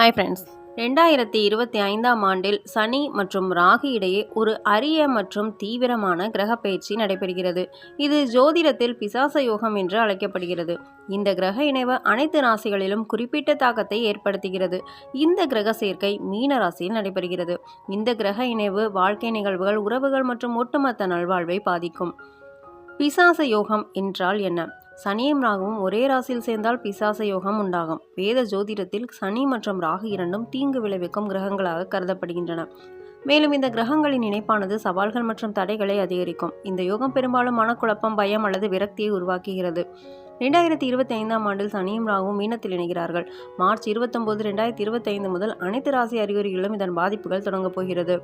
Hi friends ரெண்டாயிரத்தி இருபத்தி ஐந்தாம் ஆண்டில் சனி மற்றும் ராகு இடையே ஒரு அரிய மற்றும் தீவிரமான கிரக பயிற்சி நடைபெறுகிறது. இது ஜோதிடத்தில் பிசாச யோகம் என்று அழைக்கப்படுகிறது. இந்த கிரக இணைவு அனைத்து ராசிகளிலும் குறிப்பிட்ட தாக்கத்தை ஏற்படுத்துகிறது. இந்த கிரக சேர்க்கை மீன ராசியில் நடைபெறுகிறது. இந்த கிரக இணைவு வாழ்க்கை நிகழ்வுகள் உறவுகள் மற்றும் ஒட்டுமொத்த நல்வாழ்வை பாதிக்கும். பிசாச யோகம் என்றால் என்ன? சனியும் ராகுவும் ஒரே ராசியில் சேர்ந்தால் பிசாச யோகம் உண்டாகும். வேத ஜோதிடத்தில் சனி மற்றும் ராகு இரண்டும் தீங்கு விளைவிக்கும் கிரகங்களாக கருதப்படுகின்றன. மேலும் இந்த கிரகங்களின் இணைப்பானது சவால்கள் மற்றும் தடைகளை அதிகரிக்கும். இந்த யோகம் பெரும்பாலும் மனக்குழப்பம் பயம் அல்லது விரக்தியை உருவாக்குகிறது. ரெண்டாயிரத்தி இருபத்தி ஐந்தாம் ஆண்டில் சனியும் ராகுவும் மீனத்தில் இணைகிறார்கள். மார்ச் இருபத்தொன்பது ரெண்டாயிரத்தி இருபத்தி ஐந்து முதல் அனைத்து ராசி அறிகுறிகளிலும் இதன் பாதிப்புகள் தொடங்கப் போகிறது.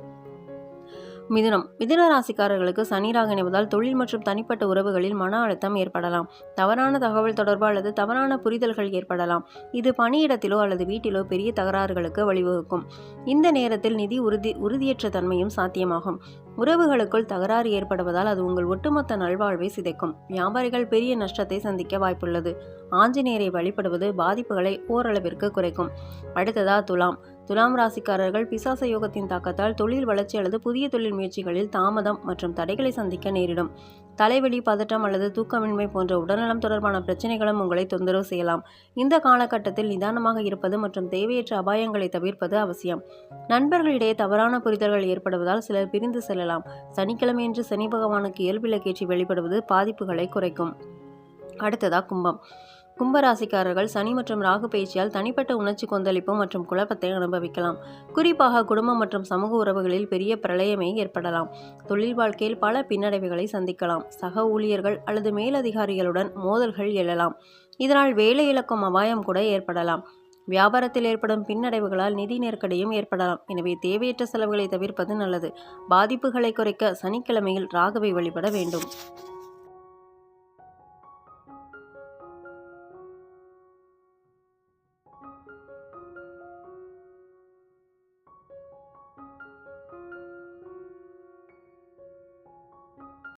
மிதுனம். மிதுன ராசிக்காரர்களுக்கு சனி ராக இணைவதால் தொழில் மற்றும் தனிப்பட்ட உறவுகளில் மன அழுத்தம் ஏற்படலாம். தவறான தகவல் தொடர்பு அல்லது தவறான புரிதல்கள் ஏற்படலாம். இது பணியிடத்திலோ அல்லது வீட்டிலோ பெரிய தகராறுகளுக்கு வழிவகுக்கும். இந்த நேரத்தில் நிதி உறுதி உறுதியற்ற தன்மையும் சாத்தியமாகும். உறவுகளுக்குள் தகராறு ஏற்படுவதால் அது உங்கள் ஒட்டுமொத்த நல்வாழ்வை சிதைக்கும். வியாபாரிகள் பெரிய நஷ்டத்தை சந்திக்க வாய்ப்புள்ளது. ஆஞ்சநேயரை வழிபடுவது பாதிப்புகளை ஓரளவிற்கு குறைக்கும். அடுத்ததா துலாம். துலாம் ராசிக்காரர்கள் பிசாச யோகத்தின் தாக்கத்தால் தொழில் வளர்ச்சி அல்லது புதிய தொழில் முயற்சிகளில் தாமதம் மற்றும் தடைகளை சந்திக்க நேரிடும். தலைவலி பதட்டம் அல்லது தூக்கமின்மை போன்ற உடல்நலம் தொடர்பான பிரச்சனைகளும் உங்களை தொந்தரவு செய்யலாம். இந்த காலகட்டத்தில் நிதானமாக இருப்பது மற்றும் தேவையற்ற அபாயங்களை தவிர்ப்பது அவசியம். நண்பர்களிடையே தவறான புரிதல்கள் ஏற்படுவதால் சிலர் பிரிந்து செல்லலாம். சனிக்கிழமையன்று சனி பகவானுக்கு இயல்பிலக்கேற்றி வெளிப்படுவது பாதிப்புகளை குறைக்கும். அடுத்ததா கும்பம். கும்பராசிக்காரர்கள் சனி மற்றும் ராகு பயிற்சியால் தனிப்பட்ட உணர்ச்சி கொந்தளிப்பு மற்றும் குழப்பத்தை அனுபவிக்கலாம். குறிப்பாக குடும்பம் மற்றும் சமூக உறவுகளில் பெரிய பிரளயமே ஏற்படலாம். தொழில் வாழ்க்கையில் பல பின்னடைவுகளை சந்திக்கலாம். சக ஊழியர்கள் அல்லது மேலதிகாரிகளுடன் மோதல்கள் எழலாம். இதனால் வேலை இழக்கும் அபாயம் கூட ஏற்படலாம். வியாபாரத்தில் ஏற்படும் பின்னடைவுகளால் நிதி நெருக்கடியும் ஏற்படலாம். எனவே தேவையற்ற செலவுகளை தவிர்ப்பது நல்லது. பாதிப்புகளை குறைக்க சனிக்கிழமையில் ராகவை வழிபட வேண்டும்.